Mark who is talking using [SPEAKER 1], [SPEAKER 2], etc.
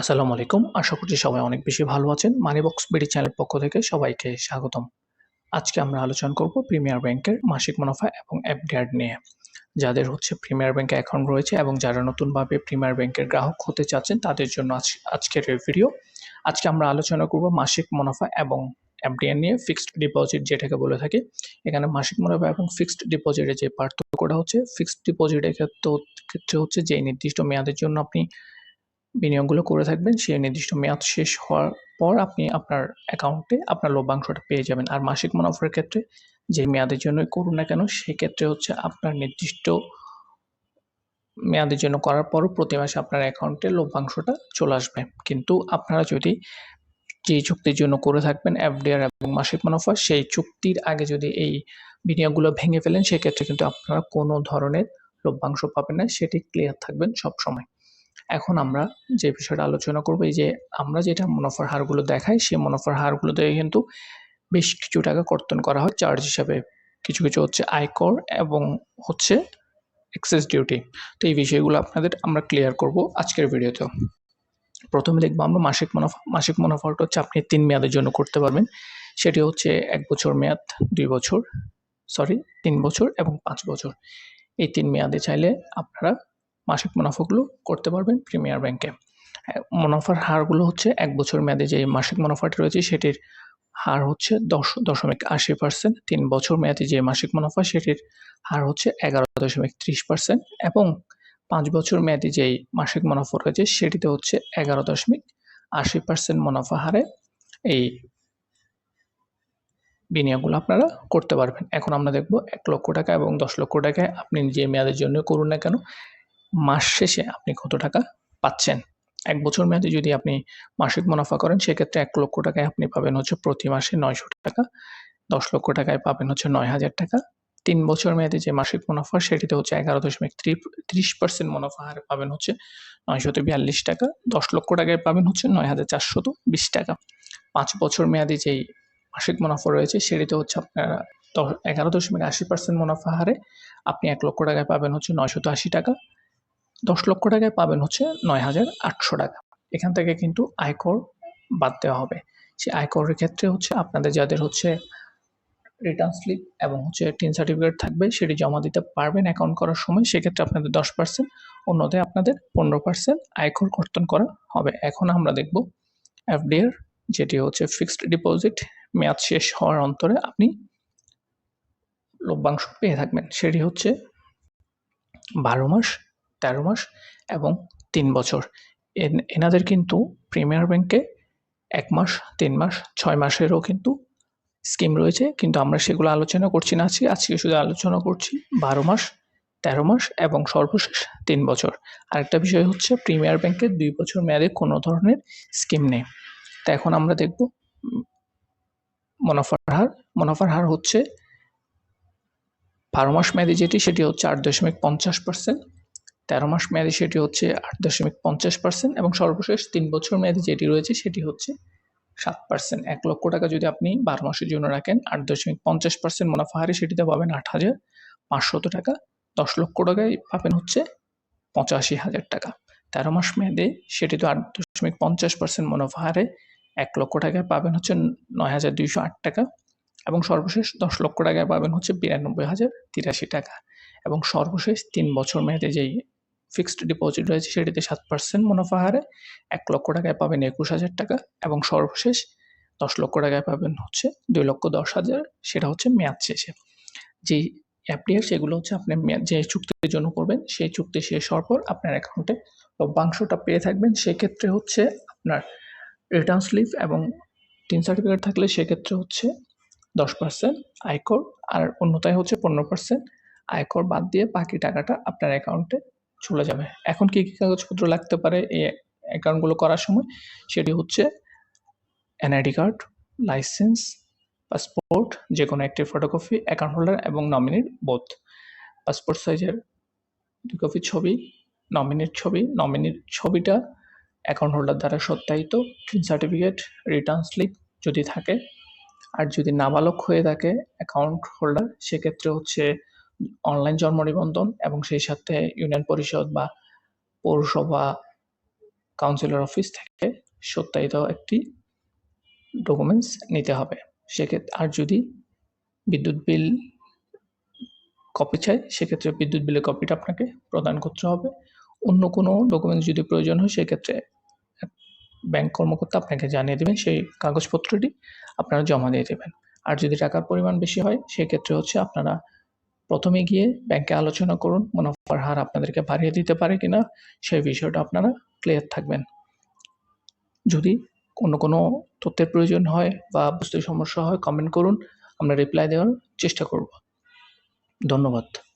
[SPEAKER 1] আসসালামু আলাইকুম। আশা করছি সবাই অনেক বেশি ভালো আছেন। মানিবক্স বিডি চ্যানেল পক্ষ থেকে সবাইকে স্বাগতম। আজকে আমরা আলোচনা করব প্রিমিয়ার ব্যাংকের মাসিক মুনাফা এবং এফডিআর নিয়ে। যাদের হচ্ছে প্রিমিয়ার ব্যাংকে অ্যাকাউন্ট রয়েছে এবং যারা নতুনভাবে প্রিমিয়ার ব্যাংকের গ্রাহক হতে চাচ্ছেন, তাদের জন্য আজ, আজকের এই ভিডিও। আজকে আমরা আলোচনা করব মাসিক মুনাফা এবং এফডিআর নিয়ে ফিক্সড ডিপোজিট যেটাকে বলে থাকি। এখানে মাসিক মুনাফা এবং ফিক্সড ডিপোজিটের যে পার্থক্যটা হচ্ছে ফিক্সড ডিপোজিটের ক্ষেত্রে ক্ষেত্রে হচ্ছে যে নির্দিষ্ট মেয়াদের জন্য আপনি বিনিয়োগগুলো করে থাকবেন সেই নির্দিষ্ট মেয়াদ শেষ হওয়ার পর আপনি আপনার অ্যাকাউন্টে আপনার লভ্যাংশটা পেয়ে যাবেন। আর মাসিক মুনাফার ক্ষেত্রে যে মেয়াদের জন্যই করুন না কেন, সেক্ষেত্রে হচ্ছে আপনার নির্দিষ্ট মেয়াদের জন্য করার পরও প্রতি মাসে আপনার অ্যাকাউন্টে লভ্যাংশটা চলে আসবে। কিন্তু আপনারা যদি যে চুক্তির জন্য করে থাকবেন, এফডিআর এবং মাসিক মুনাফা, সেই চুক্তির আগে যদি এই বিনিয়োগগুলো ভেঙে ফেলেন, সেক্ষেত্রে কিন্তু আপনারা কোনো ধরনের লভ্যাংশ পাবেন না। সেটি ক্লিয়ার থাকবেন সব সময়। এখন আমরা যে বিষয়টা আলোচনা করব, এই যে আমরা যেটা মুনাফার হারগুলো দেখাই সেই মুনাফার হারগুলো থেকে কিন্তু বেশ কিছু টাকা কর্তন করা হয়। চার্জ হিসাবে কিছু কিছু হচ্ছে আয়কর এবং হচ্ছে এক্সেস ডিউটি তো এই বিষয়গুলো আপনাদের আমরা ক্লিয়ার করব আজকের ভিডিওতে। প্রথমে দেখব আমরা মাসিক মুনাফা। মাসিক মুনাফাটা হচ্ছে আপনি তিন মেয়াদের জন্য করতে পারবেন। সেটি হচ্ছে এক বছর মেয়াদ, দুই বছর সরি তিন বছর এবং পাঁচ বছর। এই তিন মেয়াদে চাইলে আপনারা মাসিক মুনাফাগুলো করতে পারবেন প্রিমিয়ার ব্যাংকে। মুনাফার হারগুলো হচ্ছে এক বছর মেয়াদে যে মাসিক মুনাফাটি রয়েছে সেটির হার হচ্ছে দশ দশমিক আশি পার্সেন্ট, তিন বছর মেয়াদে যে মাসিক মুনাফা সেটির হার হচ্ছে এগারো দশমিক ত্রিশ পার্সেন্ট এবং পাঁচ বছর মেয়াদী যেই মাসিক মুনাফা রয়েছে সেটিতে হচ্ছে এগারো দশমিক আশি পার্সেন্ট মুনাফা হারে এই বিনিয়োগগুলো আপনারা করতে পারবেন। এখন আমরা দেখব এক লক্ষ টাকা এবং দশ লক্ষ টাকায় আপনি যে মেয়াদের জন্য করুন না কেন মাস শেষে আপনি কত টাকা পাচ্ছেন? এক বছর মেয়াদে যদি আপনি মাসিক মুনাফা করেন, সেক্ষেত্রে এক লক্ষ টাকায় আপনি পাবেন হচ্ছে প্রতি মাসে নয়শো টাকা, দশ লক্ষ টাকায় পাবেন হচ্ছে নয় হাজার টাকা। তিন বছর মেয়াদে যে মাসিক মুনাফা, সেটিতে হচ্ছে এগারো দশমিক ত্রিশ পার্সেন্ট মুনাফা হারে পাবেন হচ্ছে নয়শত বিয়াল্লিশ টাকা, দশ লক্ষ টাকায় পাবেন হচ্ছে নয় হাজার চারশত বিশ টাকা। পাঁচ বছর মেয়াদে যেই মাসিক মুনাফা রয়েছে, সেটিতে হচ্ছে আপনারা এগারো দশমিক আশি পার্সেন্ট মুনাফা হারে আপনি এক লক্ষ টাকায় পাবেন হচ্ছে নয়শত আশি টাকা। দশ লক্ষ টাকায় পাবেন হচ্ছে নয় হাজার আটশো টাকা। এখান থেকে কিন্তু আয়কর বাদ দেওয়া হবে। সেই আয়করের ক্ষেত্রে হচ্ছে আপনাদের যাদের হচ্ছে রিটার্ন স্লিপ এবং হচ্ছে টিন সার্টিফিকেট থাকবে, সেটি জমা দিতে পারবেন অ্যাকাউন্ট করার সময়। সেক্ষেত্রে আপনাদের দশ পার্সেন্ট অন্যদের আপনাদের পনেরো পার্সেন্ট আয়কর কর্তন করা হবে। এখন আমরা দেখব এফডিআর যেটি হচ্ছে ফিক্সড ডিপোজিট মেয়াদ শেষ হওয়ার অন্তরে আপনি লভ্যাংশ পেয়ে থাকবেন। সেটি হচ্ছে বারো মাস তেরো মাস এবং তিন বছর। এনাদের কিন্তু প্রিমিয়ার ব্যাংকে এক মাস, তিন মাস, ছয় মাসেরও কিন্তু স্কিম রয়েছে। কিন্তু আমরা সেগুলো আলোচনা করছি না আজকে। আজকে শুধু আলোচনা করছি বারো মাস, তেরো মাস এবং সর্বশেষ তিন বছর। আরেকটা বিষয় হচ্ছে প্রিমিয়ার ব্যাংকে দুই বছর মেয়াদে কোনো ধরনের স্কিম নেই। তা এখন আমরা দেখব মুনাফার হার। মুনাফার হার হচ্ছে বারো মাস মেয়াদি যেটি, সেটি হচ্ছে আট দশমিক পঞ্চাশ পার্সেন্ট তেরো মাস মেয়াদি সেটি হচ্ছে আট দশমিক পঞ্চাশ পার্সেন্ট এবং সর্বশেষ তিন বছর মেয়াদি যেটি রয়েছে সেটি হচ্ছে সাত পার্সেন্ট এক লক্ষ টাকা যদি আপনি বারো মাসের জন্য রাখেন, আট দশমিক পঞ্চাশ পার্সেন্ট মুনাফা হারে সেটিতে পাবেন আট হাজার পাঁচশত টাকা। দশ লক্ষ টাকায় পাবেন হচ্ছে পঁচাশি হাজার টাকা। তেরো মাস মেয়াদে সেটি তো আট দশমিক পঞ্চাশ পার্সেন্ট মুনাফা হারে এক লক্ষ টাকায় পাবেন হচ্ছে নয় হাজার দুইশো আট টাকা এবং সর্বশেষ দশ লক্ষ টাকায় পাবেন হচ্ছে বিরানব্বই হাজার তিরাশি টাকা। এবং সর্বশেষ তিন বছর মেয়াদে যেই ফিক্সড ডিপোজিট রয়েছে সেটিতে সাত পার্সেন্ট মুনাফা হারে, এক লক্ষ টাকায় পাবেন একুশ হাজার টাকা এবং সর্বশেষ দশ লক্ষ টাকায় পাবেন হচ্ছে দুই লক্ষ দশ হাজার, সেটা হচ্ছে মেয়াদ শেষে। যেই অ্যাপ্লিয়ার সেগুলো হচ্ছে আপনি যে চুক্তির জন্য করবেন, সেই চুক্তি শেষ হওয়ার পর আপনার অ্যাকাউন্টে লভ্যাংশটা পেয়ে থাকবেন। সেক্ষেত্রে হচ্ছে আপনার রিটার্ন স্লিপ এবং টিন সার্টিফিকেট থাকলে সেক্ষেত্রে হচ্ছে দশ পার্সেন্ট আয়কর, আর অন্যতায় হচ্ছে পনেরো পার্সেন্ট আয়কর বাদ দিয়ে বাকি টাকাটা আপনার অ্যাকাউন্টে চলে যাবে। এখন কী কী কাগজপত্র লাগতে পারে এই অ্যাকাউন্টগুলো করার সময়? সেটি হচ্ছে এনআইডি কার্ড লাইসেন্স পাসপোর্ট যে কোনো একটি ফটোকপি অ্যাকাউন্ট হোল্ডার এবং নমিনির বোধ পাসপোর্ট সাইজের দুই কপি ছবি নমিনির ছবি নমিনির ছবিটা অ্যাকাউন্ট হোল্ডার দ্বারা সত্যায়িত সার্টিফিকেট রিটার্ন স্লিপ যদি থাকে। আর যদি নাবালক হয়ে থাকে অ্যাকাউন্ট হোল্ডার সেক্ষেত্রে হচ্ছে অনলাইন জন্ম নিবন্ধন এবং সেই সাথে ইউনিয়ন পরিষদ বা পৌরসভা কাউন্সিলর অফিস থেকে সত্যায়িত একটি ডকুমেন্টস নিতে হবে। সেক্ষেত্রে আর যদি বিদ্যুৎ বিল কপি চাই সেক্ষেত্রে বিদ্যুৎ বিলের কপিটা আপনাকে প্রদান করতে হবে। অন্য কোনো ডকুমেন্টস যদি প্রয়োজন হয়, সেক্ষেত্রে ব্যাংক কর্মকর্তা আপনাকে জানিয়ে দেবেন, সেই কাগজপত্রটি আপনারা জমা দিয়ে দেবেন। আর যদি টাকার পরিমাণ বেশি হয়, সেক্ষেত্রে হচ্ছে আপনারা প্রথমে গিয়ে ব্যাংকে আলোচনা করুন, মুনাফার হার আপনাদেরকে বাড়িয়ে দিতে পারে কিনা, সেই বিষয়টা আপনারা ক্লিয়ার থাকবেন। যদি অন্য কোনো তথ্যের প্রয়োজন হয় বা বুঝতে সমস্যা হয় কমেন্ট করুন, আমরা রিপ্লাই দেওয়ার চেষ্টা করব। ধন্যবাদ।